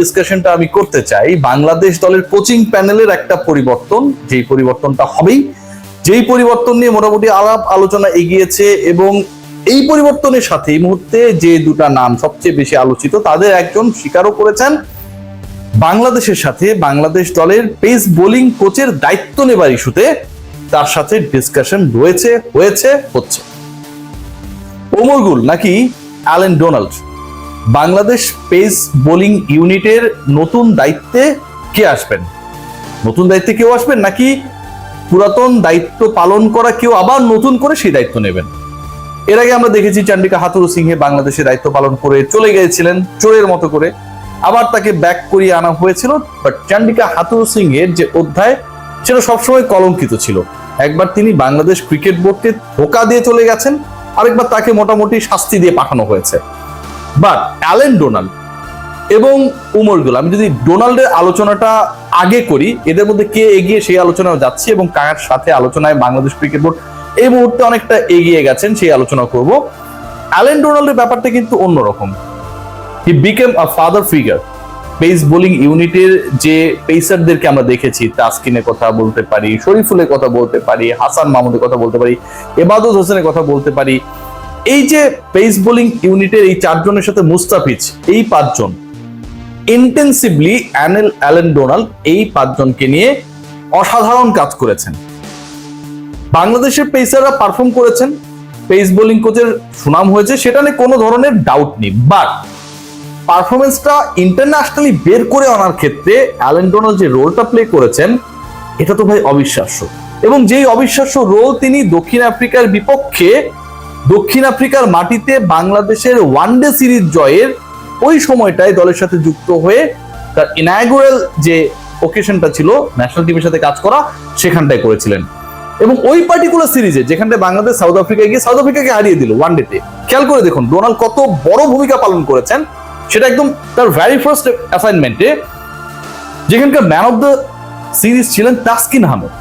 ডিসকাশনটা আমি করতে চাই, বাংলাদেশ দলের কোচিং প্যানেলের একটা পরিবর্তন, যেই পরিবর্তনটা হবেই। যেই পরিবর্তন নিয়ে মোটামুটি আলাপ আলোচনা এগিয়েছে এবং এই পরিবর্তনের সাথে এই মুহূর্তে যে দুটা নাম সবচেয়ে বেশি আলোচিত, তাদের একজন স্বীকারও করেছেন। বাংলাদেশের সাথে বাংলাদেশ দলের পেস বোলিং কোচের দায়িত্ব নেবার ইস্যুতে তার সাথে ডিসকাশন রয়েছে, হয়েছে, হচ্ছে। ওমরগুল নাকি Allan Donald? Bangladesh pace bowling ইউনিটের নতুন দায়িত্বে কে আসবেন? নতুন দায়িত্বে কেউ আসবেন নাকি পুরাতন দায়িত্ব পালন করা কেউ আবার নতুন করে সেই দায়িত্ব নেবেন? এর আগে আমরা দেখেছি চান্ডিকা হাতুরু সিংহে বাংলাদেশে দায়িত্ব পালন করে চলে গিয়েছিলেন চোরের মতো করে। আবার তাকে ব্যাক করিয়ে আনা হয়েছিল বাট চান্ডিকা হাতুরু সিংহের যে অধ্যায়, সেটা সবসময় কলঙ্কিত ছিল। একবার তিনি বাংলাদেশ ক্রিকেট বোর্ডকে ধোকা দিয়ে চলে গেছেন, আরেকবার তাকে মোটামুটি শাস্তি দিয়ে পাঠানো হয়েছে। বাট অ্যালেন ডোনাল্ড এবং উমর গুল। আমি যদি ডোনাল্ডের আলোচনাটা আগে করি, এদের মধ্যে কে এগিয়ে সেই আলোচনায় যাচ্ছি এবং কার সাথে আলোচনায় বাংলাদেশ ক্রিকেট বোর্ড এই মুহূর্তে অনেকটা এগিয়ে গেছেন, সেই আলোচনা করব। অ্যালেন ডোনাল্ডের ব্যাপারটা কিন্তু অন্যরকম। He became a father figure pace bowling ইউনিটের যে পেসারদেরকে আমরা দেখেছি, তাসকিনের কথা বলতে পারি, শরীফুলের কথা বলতে পারি, হাসান মাহমুদের কথা বলতে পারি, এবাদত হোসেনের কথা বলতে পারি এই যে পেস বোলিং ইউনিটের এই চারজনের সাথে মুস্তাফিজ, এই পাঁচজন ইন্টেন্সিভলি অ্যানেল অ্যালেন ডোনাল্ড এই পাঁচজনকে নিয়ে অসাধারণ কাজ করেছেন। বাংলাদেশের পেসাররা পারফর্ম করেছেন পেস বোলিং কোচের সুনাম হয়েছে, সেটা নিয়ে কোনো ধরনের ডাউট নেই। বাট পারফরমেন্সটা ইন্টারন্যাশনালি বের করে আনার ক্ষেত্রে অ্যালেন ডোনাল্ড যে রোলটা প্লে করেছেন, এটা তো ভাই অবিশ্বাস্য। এবং যেই অবিশ্বাস্য রোল তিনি দক্ষিণ আফ্রিকার বিপক্ষে দক্ষিণ আফ্রিকার মাটিতে বাংলাদেশের ওয়ানডে সিরিজ জয়ের ওই সময়টায় দলের সাথে যুক্ত হয়ে তার ইনাগুরাল যে ওকেশনটা ছিল ন্যাশনাল টিমের সাথে কাজ করা, সেখানটায় করেছিলেন। এবং ওই পার্টিকুলার সিরিজে যেখানটায় বাংলাদেশ সাউথ আফ্রিকায় গিয়ে সাউথ আফ্রিকাকে হারিয়ে দিল ওয়ানডেতে খেয়াল করে দেখুন, ডোনাল্ড কত বড় ভূমিকা পালন করেছেন, সেটা একদম তার ভ্যারি ফার্স্ট অ্যাসাইনমেন্টে যেখানকার ম্যান অফ দ্য সিরিজ ছিলেন তাসকিন আহমেদ।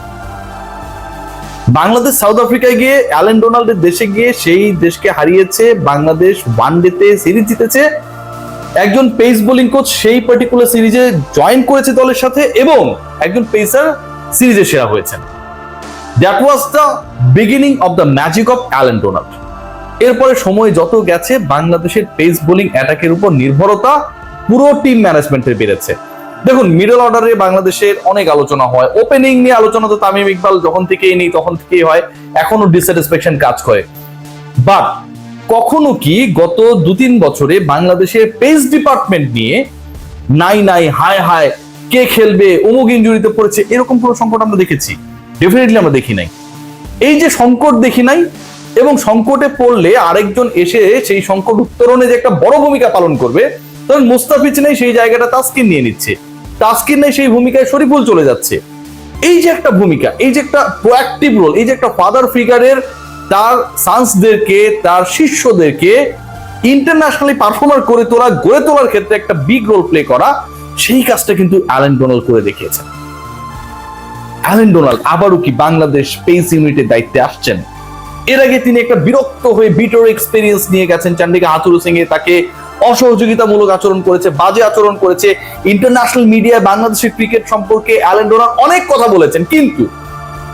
বাংলাদেশ, সাউথ আফ্রিকায় গিয়ে অ্যালেন ডোনাল্ডের দেশে গিয়ে সেই দেশকে হারিয়েছে, বাংলাদেশ ওয়ান ডেতে সিরিজ জিতেছে। একজন পেস বোলিং কোচ সেই পার্টিকুলার সিরিজে জয়েন করেছে দলের সাথে এবং একজন পেসার সিরিজে সেরা হয়েছেন। That was the beginning of the magic of Allen Donald. এরপরে সময় যত গেছে, বাংলাদেশের পেস বোলিং অ্যাটাকের উপর নির্ভরতা পুরো টিম ম্যানেজমেন্টের বেড়েছে। দেখুন মিডল অর্ডারে বাংলাদেশের অনেক আলোচনা হয়। ওপেনিং নিয়ে আলোচনা তো তামিম ইকবাল যখন থেকেই নেই, তখন থেকেই হয়। এখনও ডিসস্যাটিসফ্যাকশন কাজ করে। বাট কখনো কি গত দু তিন বছরে বাংলাদেশের পেস ডিপার্টমেন্ট নিয়ে নাই নাই, হায় হায়, কে খেলবে, অমুক ইঞ্জুরিতে পড়েছে, এরকম কোনো সংকট আমরা দেখেছি? ডেফিনেটলি আমরা দেখি নাই। এই যে সংকট দেখি নাই, এবং সংকটে পড়লে আরেকজন এসে সেই সংকট উত্তরণে যে একটা বড় ভূমিকা পালন করবে, তখন মুস্তাফিজ নেই, সেই জায়গাটা তাস্কিন নিয়ে নিচ্ছে। তাস্কিন নেই সেই ভূমিকায় শরীফুল চলে যাচ্ছে। এই যে একটা ভূমিকা, এই যে একটা প্রোয়াক্টিভ রোল এই যে একটা ফাদার ফিগারের তার সান্সদেরকে তার শিষ্যদেরকে ইন্টারন্যাশনালি পারফর্মার করে তোলা, গড়ে তোলার ক্ষেত্রে একটা বিগ রোল প্লে করা, সেই কাজটা কিন্তু অ্যালেন ডোনাল্ড করে দেখিয়েছেন। অ্যালেন ডোনাল্ড আবারও কি বাংলাদেশ পেস ইউনিটের দায়িত্বে আসছেন? এর আগে তিনি একটা বিরক্ত হয়ে বিটর এক্সপিরিয়েন্স নিয়ে গেছেন চান্ডিকা হাতুরু সিং এ তাকে অসহযোগিতামূলক আচরণ করেছে, বাজে আচরণ করেছে। ইন্টারন্যাশনাল মিডিয়ায় বাংলাদেশের ক্রিকেট সম্পর্কে অ্যালেন ডোনাল্ড অনেক কথা বলেছেন, কিন্তু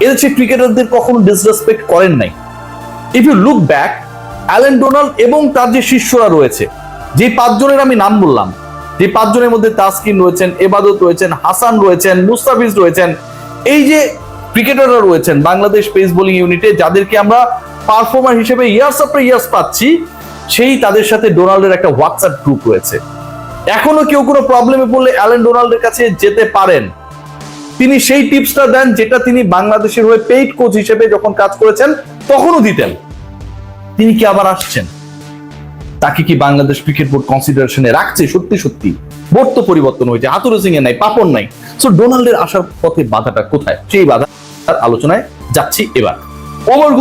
এদেশের ক্রিকেটারদের কখনো ডিসরেসপেক্ট করেন নাই। If you look back Allen Donald এবং তার যে শিষ্যরা রয়েছে, যে পাঁচজনের আমি নাম বললাম, যে পাঁচজনের মধ্যে তাসকিন রয়েছেন, এবাদত রয়েছেন, হাসান রয়েছেন, মুস্তাফিজ রয়েছেন, এই যে ক্রিকেটাররা রয়েছেন, বাংলাদেশ পেস বোলিং ইউনিটে যাদেরকে আমরা পারফর্মার হিসেবে ইয়ার্স আফটার ইয়ার্স পাচ্ছি সেই তাদের সাথে ডোনাল্ডের একটা হোয়াটসঅ্যাপ গ্রুপ রয়েছে। এখনও কেউ কোনো প্রবলেমে পড়লে অ্যালেন ডোনাল্ডের কাছে যেতে পারেন। তিনি সেই টিপসটা দেন যেটা তিনি বাংলাদেশের হয়ে পেইড কোচ হিসেবে যখন কাজ করেছেন, তখনও দিতেন। তিনি কি আবার আসছেন? তাকে কি বাংলাদেশ ক্রিকেট বোর্ড কনসিডারেশনে রাখছে? সত্যি সত্যি। বোর্ড তো পরিবর্তন হয়েছে হাতুরু সিং এ নাই পাপন নাই। সো ডোনাল্ডের আসার পথে বাধাটা কোথায়? সেই বাধা আলোচনায় যাচ্ছি এবার। ওমর